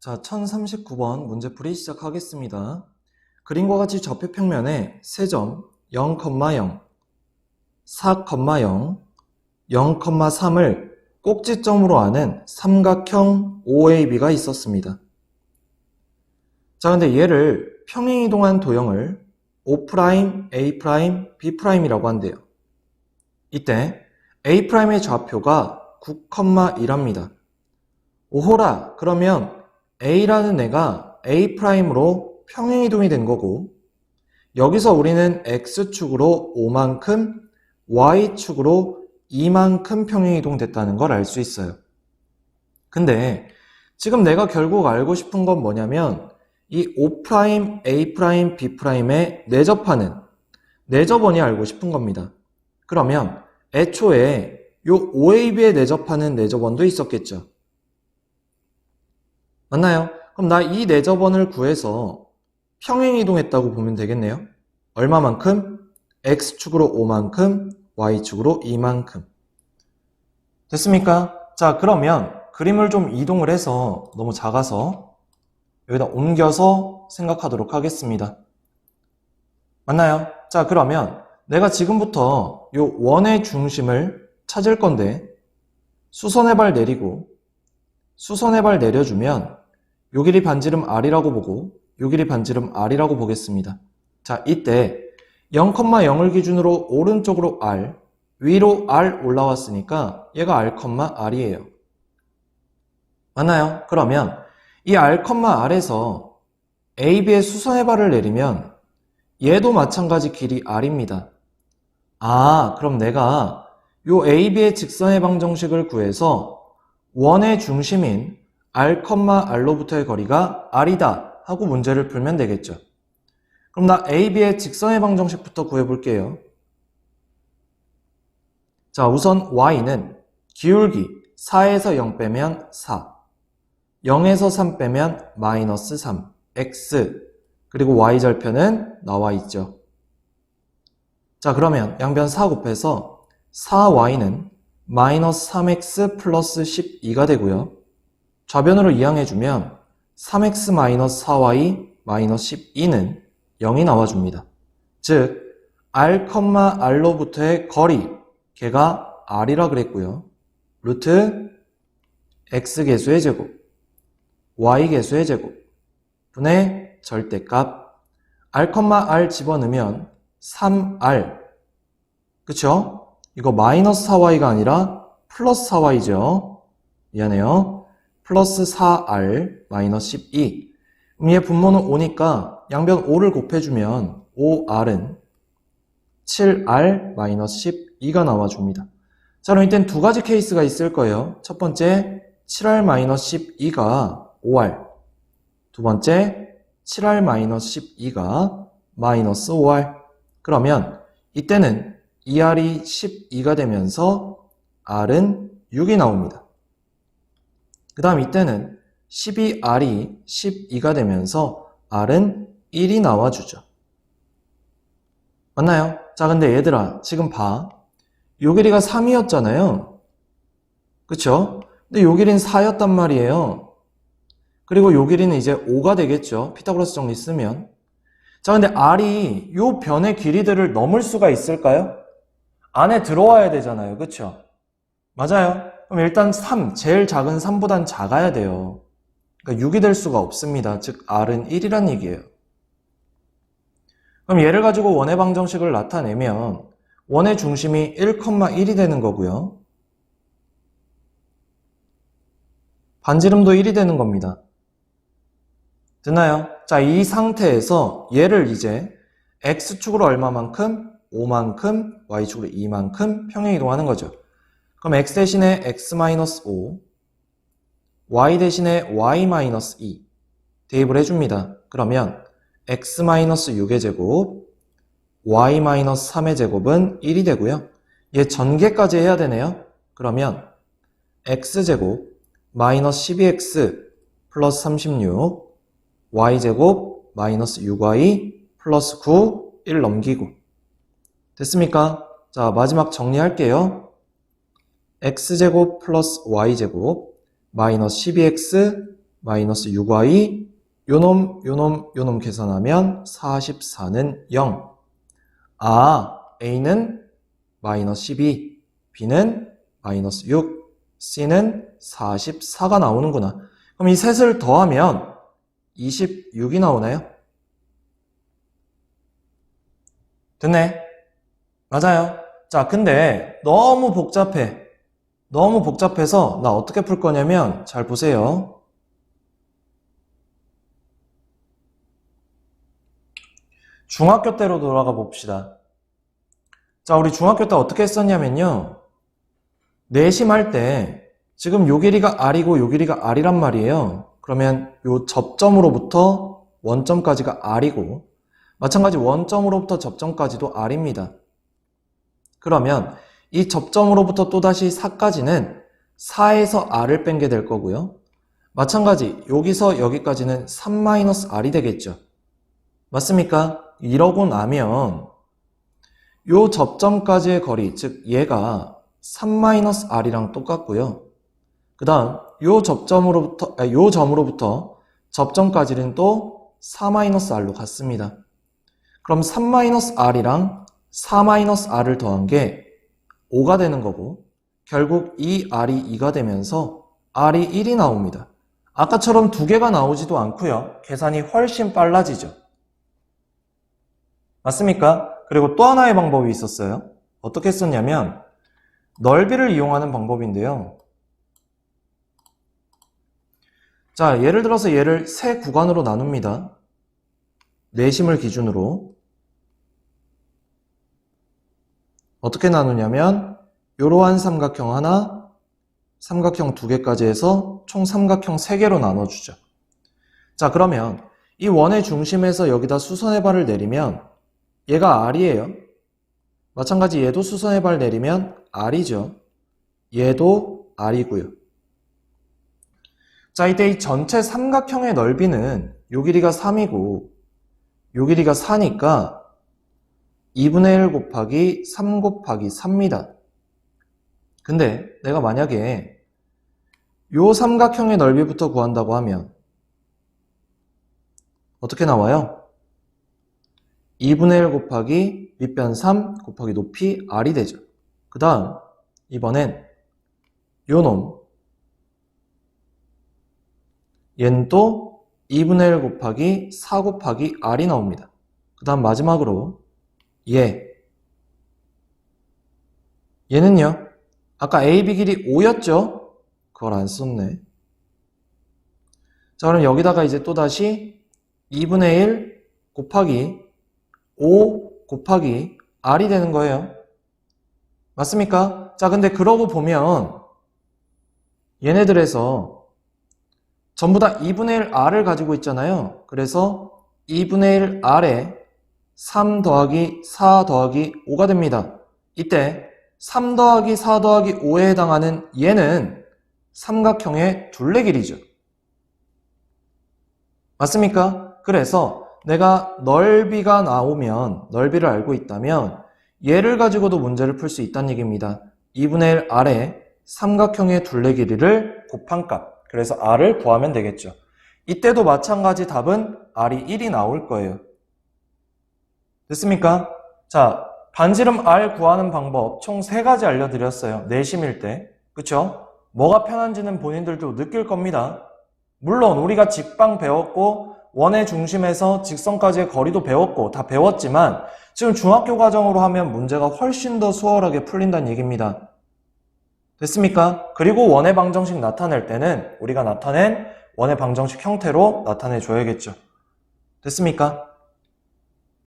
자, 1039번 문제풀이 시작하겠습니다. 그림과 같이 좌표평면에 세점 0,0, 4,0, 0,3을 꼭지점으로 하는 삼각형 OAB가 있었습니다. 자, 근데 얘를 평행이동한 도형을 O', A', B'이라고 한대요. 이때 A'의 좌표가 9,1합니다. 오호라, 그러면 A라는 애가 A'으로 평행이동이 된 거고, 여기서 우리는 X축으로 5만큼, Y축으로 2만큼 평행이동 됐다는 걸 알 수 있어요. 근데 지금 내가 결국 알고 싶은 건 뭐냐면, 이 O', A', B'에 내접하는 내접원이 알고 싶은 겁니다. 그러면 애초에 요 OAB에 내접하는 내접원도 있었겠죠. 맞나요? 그럼 나 이 내접원을 구해서 평행 이동했다고 보면 되겠네요. 얼마만큼? X축으로 5만큼, Y축으로 2만큼. 됐습니까? 자, 그러면 그림을 좀 이동을 해서 너무 작아서 여기다 옮겨서 생각하도록 하겠습니다. 맞나요? 자, 그러면 내가 지금부터 요 원의 중심을 찾을 건데 수선의 발 내리고 수선의 발 내려주면 요 길이 반지름 R이라고 보고 요 길이 반지름 R이라고 보겠습니다. 자, 이때 0,0을 기준으로 오른쪽으로 R, 위로 R 올라왔으니까 얘가 R, R이에요. 맞나요? 그러면 이 R, R에서 AB의 수선의 발을 내리면 얘도 마찬가지 길이 R입니다. 아, 그럼 내가 요 AB의 직선의 방정식을 구해서 원의 중심인 R, R로부터의 거리가 R이다 하고 문제를 풀면 되겠죠. 그럼 나 AB의 직선의 방정식부터 구해볼게요. 자, 우선 Y는 기울기 4에서 0 빼면 4, 0에서 3 빼면 마이너스 3, X, 그리고 Y절편은 나와 있죠. 자, 그러면 양변 4 곱해서 4Y는 마이너스 3X 플러스 12가 되고요. 좌변으로 이항해주면 3X 마이너스 4Y 마이너스 12는 0이 나와줍니다. 즉, R, R로부터의 거리, 걔가 R이라 그랬고요. 루트 X 개수의 제곱, Y 개수의 제곱, 분의 절대값, R, R 집어넣으면 3R. 그쵸? 이거 마이너스 4y가 아니라 플러스 4y죠. 미안해요. 플러스 4r 마이너스 12. 그럼 얘 분모는 5니까 양변 5를 곱해주면 5r은 7r 마이너스 12가 나와줍니다. 자, 그럼 이땐 두 가지 케이스가 있을 거예요. 첫 번째, 7r 마이너스 12가 5r. 두 번째, 7r 마이너스 12가 마이너스 5r. 그러면 이때는 2r이 12가 되면서 r은 6이 나옵니다. 그 다음 이때는 12r이 12가 되면서 r은 1이 나와주죠. 맞나요? 자, 근데 얘들아, 지금 봐. 요 길이가 3이었잖아요. 그쵸? 근데 요 길이는 4였단 말이에요. 그리고 요 길이는 이제 5가 되겠죠. 피타고라스 정리 쓰면. 자, 근데 R이 요 변의 길이들을 넘을 수가 있을까요? 안에 들어와야 되잖아요. 그쵸? 맞아요. 그럼 일단 3, 제일 작은 3보단 작아야 돼요. 그러니까 6이 될 수가 없습니다. 즉, R은 1이란 얘기예요. 그럼 얘를 가지고 원의 방정식을 나타내면 원의 중심이 1,1이 되는 거고요. 반지름도 1이 되는 겁니다. 됐나요? 자, 이 상태에서 얘를 이제 x축으로 얼마만큼? 5만큼, y축으로 2만큼 평행 이동하는 거죠. 그럼 x 대신에 x-5, y 대신에 y-2 대입을 해줍니다. 그러면 x-6의 제곱, y-3의 제곱은 1이 되고요. 얘 전개까지 해야 되네요. 그러면 x제곱 마이너스 12x 플러스 36 y제곱 마이너스 6y 플러스 9, 1 넘기고 됐습니까? 자 마지막 정리할게요. X제곱 플러스 y제곱 마이너스 12x 마이너스 6y 요놈 요놈 요놈 계산하면 44는 0. 아, a는 마이너스 12, b는 마이너스 6, c는 44가 나오는구나. 그럼 이 셋을 더하면 26이 나오나요? 됐네. 맞아요. 자, 근데 너무 복잡해. 너무 복잡해서 나 어떻게 풀 거냐면 잘 보세요. 중학교 때로 돌아가 봅시다. 자, 우리 중학교 때 어떻게 했었냐면요. 내심할 때 지금 요 길이가 R이고 요 길이가 R이란 말이에요. 그러면 요 접점으로부터 원점까지가 R이고 마찬가지 원점으로부터 접점까지도 R입니다. 그러면 이 접점으로부터 또다시 4까지는 4에서 R을 뺀 게 될 거고요. 마찬가지 여기서 여기까지는 3-R이 되겠죠. 맞습니까? 이러고 나면 요 접점까지의 거리, 즉 얘가 3-R이랑 똑같고요. 그 다음 요 접점으로부터 아, 요 점으로부터 접점까지는 또 4-R로 같습니다. 그럼 3-R이랑 4-R을 더한 게 5가 되는 거고 결국 이 R이 2가 되면서 R이 1이 나옵니다. 아까처럼 두 개가 나오지도 않고요. 계산이 훨씬 빨라지죠. 맞습니까? 그리고 또 하나의 방법이 있었어요. 어떻게 했었냐면 넓이를 이용하는 방법인데요. 자, 예를 들어서 얘를 세 구간으로 나눕니다. 내심을 기준으로 어떻게 나누냐면 이러한 삼각형 하나, 삼각형 두 개까지 해서 총 삼각형 세 개로 나눠주죠. 자, 그러면 이 원의 중심에서 여기다 수선의 발을 내리면 얘가 R이에요. 마찬가지 얘도 수선의 발 내리면 R이죠. 얘도 R이고요. 자, 이때 이 전체 삼각형의 넓이는 요 길이가 3이고 요 길이가 4니까 2분의 1 곱하기 3 곱하기 3입니다. 근데 내가 만약에 요 삼각형의 넓이부터 구한다고 하면 어떻게 나와요? 2분의 1 곱하기 밑변 3 곱하기 높이 r이 되죠. 그 다음 이번엔 요놈 얘는 또 2분의 1 곱하기 4 곱하기 r이 나옵니다. 그 다음 마지막으로 얘 얘는요 아까 AB 길이 5였죠? 그걸 안 썼네. 자, 그럼 여기다가 이제 또다시 2분의 1 곱하기 5 곱하기 R이 되는 거예요. 맞습니까? 자, 근데 그러고 보면 얘네들에서 전부 다 2분의 1 R을 가지고 있잖아요. 그래서 2분의 1 R에 3 더하기 4 더하기 5가 됩니다. 이때 3 더하기 4 더하기 5에 해당하는 얘는 삼각형의 둘레 길이죠. 맞습니까? 그래서 내가 넓이가 나오면 넓이를 알고 있다면 얘를 가지고도 문제를 풀 수 있다는 얘기입니다. 2분의 1 R에 삼각형의 둘레 길이를 곱한 값. 그래서 R을 구하면 되겠죠. 이때도 마찬가지 답은 R이 1이 나올 거예요. 됐습니까? 자, 반지름 R 구하는 방법 총 세 가지 알려드렸어요. 내심일 때. 그쵸? 뭐가 편한지는 본인들도 느낄 겁니다. 물론 우리가 직방 배웠고 원의 중심에서 직선까지의 거리도 배웠고 다 배웠지만 지금 중학교 과정으로 하면 문제가 훨씬 더 수월하게 풀린다는 얘기입니다. 됐습니까? 그리고 원의 방정식 나타낼 때는 우리가 나타낸 원의 방정식 형태로 나타내 줘야겠죠. 됐습니까?